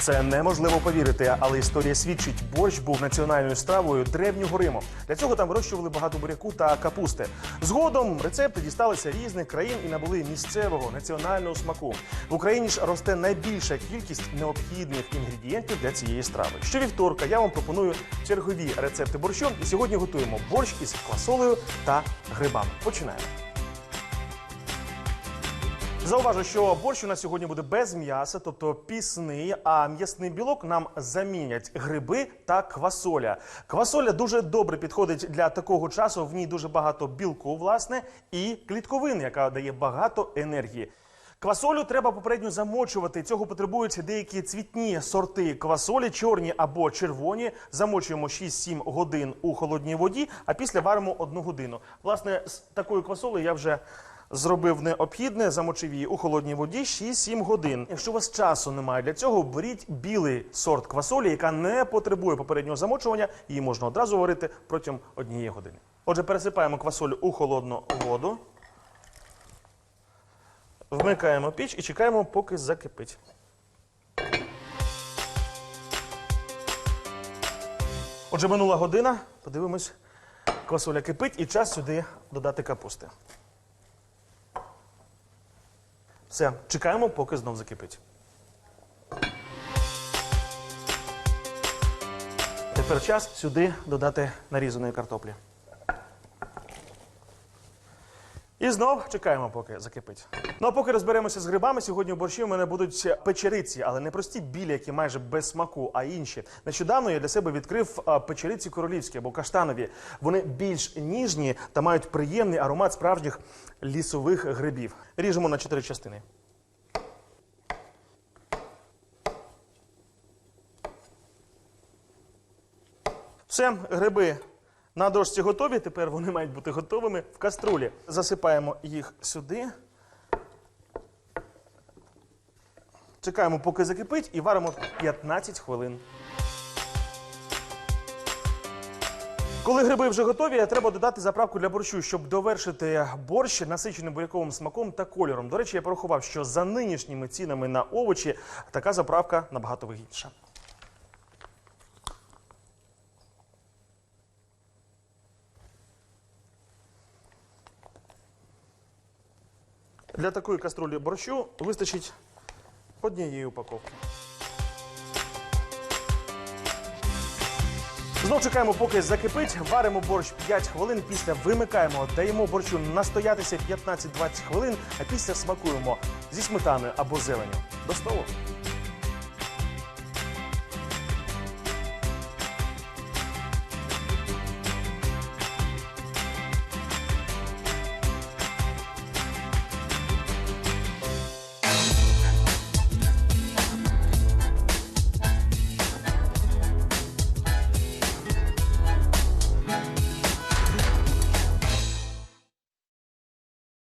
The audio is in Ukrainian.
Це неможливо повірити, але історія свідчить, борщ був національною стравою древнього Риму. Для цього там вирощували багато буряку та капусти. Згодом рецепти дісталися різних країн і набули місцевого національного смаку. В Україні ж росте найбільша кількість необхідних інгредієнтів для цієї страви. Щовівторка я вам пропоную чергові рецепти борщу. І сьогодні готуємо борщ із квасолею та грибами. Починаємо. Зауважу, що борщ у нас сьогодні буде без м'яса, тобто пісний, а м'ясний білок нам замінять гриби та квасоля. Квасоля дуже добре підходить для такого часу. В ній дуже багато білку, власне, і клітковини, яка дає багато енергії. Квасолю треба попередньо замочувати. Цього потребують деякі цвітні сорти квасолі, чорні або червоні. Замочуємо 6-7 годин у холодній воді, а після варимо 1 годину. Власне, з такою квасолею я вже зробив необхідне, замочив її у холодній воді 6-7 годин. Якщо у вас часу немає для цього, беріть білий сорт квасолі, яка не потребує попереднього замочування. Її можна одразу варити протягом однієї години. Отже, пересипаємо квасолю у холодну воду. Вмикаємо піч і чекаємо, поки закипить. Отже, минула година. Подивимось, квасоля кипить і час сюди додати капусти. Все, чекаємо, поки знов закипить. Тепер час сюди додати нарізаної картоплі. І знов чекаємо, поки закипить. Ну а поки розберемося з грибами, сьогодні в борщі у мене будуть печериці, але не прості білі, які майже без смаку, а інші. Нещодавно я для себе відкрив печериці королівські або каштанові. Вони більш ніжні та мають приємний аромат справжніх лісових грибів. Ріжемо на чотири частини. Все, гриби на дошці готові. Тепер вони мають бути готовими в каструлі. Засипаємо їх сюди. Чекаємо, поки закипить, і варимо 15 хвилин. Коли гриби вже готові, треба додати заправку для борщу, щоб довершити борщ насиченим буряковим смаком та кольором. До речі, я порахував, що за нинішніми цінами на овочі така заправка набагато вигідніша. Для такої каструлі борщу вистачить однієї упаковки. Знов чекаємо, поки закипить, варимо борщ 5 хвилин, після вимикаємо, даємо борщу настоятися 15-20 хвилин, а після смакуємо зі сметаною або зеленю. До столу.